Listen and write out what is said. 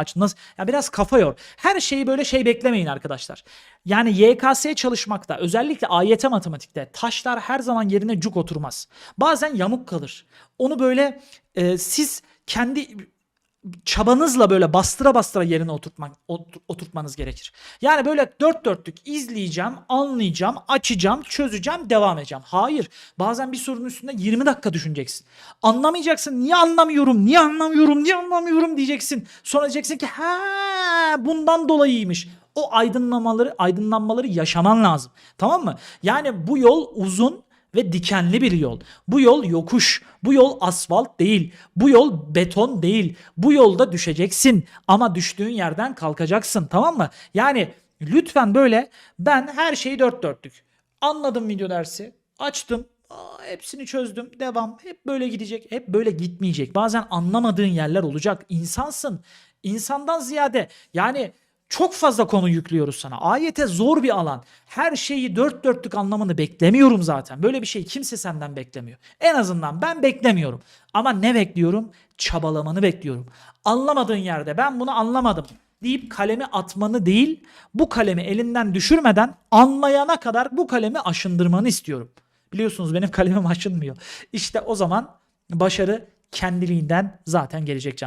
aç nasıl ya biraz kafa yor. Her şeyi böyle şey beklemeyin arkadaşlar. Yani YKS çalışmakta özellikle AYT matematikte taşlar her zaman yerine cuk oturmaz. Bazen yamuk kalır. Onu böyle e, siz kendi çabanızla böyle bastıra bastıra yerine oturtmak ot- oturtmanız gerekir. Yani böyle dört dörtlük izleyeceğim, anlayacağım, açacağım, çözeceğim, devam edeceğim. Hayır. Bazen bir sorunun üstünde 20 dakika düşüneceksin. Anlamayacaksın. Niye anlamıyorum? Niye anlamıyorum? Niye anlamıyorum diyeceksin. Sonra diyeceksin ki ha bundan dolayıymış. O aydınlamaları aydınlanmaları yaşaman lazım. Tamam mı? Yani bu yol uzun ve dikenli bir yol. Bu yol yokuş. Bu yol asfalt değil. Bu yol beton değil. Bu yolda düşeceksin ama düştüğün yerden kalkacaksın. Tamam mı? Yani lütfen böyle ben her şeyi dört dörtlük. Anladım video dersi. Açtım. Aa, hepsini çözdüm. Devam. Hep böyle gidecek. Hep böyle gitmeyecek. Bazen anlamadığın yerler olacak. İnsansın. İnsandan ziyade yani çok fazla konu yüklüyoruz sana. AYT zor bir alan. Her şeyi dört dörtlük anlamını beklemiyorum zaten. Böyle bir şey kimse senden beklemiyor. En azından ben beklemiyorum. Ama ne bekliyorum? Çabalamanı bekliyorum. Anlamadığın yerde ben bunu anlamadım deyip kalemi atmanı değil, bu kalemi elinden düşürmeden anlayana kadar bu kalemi aşındırmanı istiyorum. Biliyorsunuz benim kalemim aşınmıyor. İşte o zaman başarı kendiliğinden zaten gelecek canım.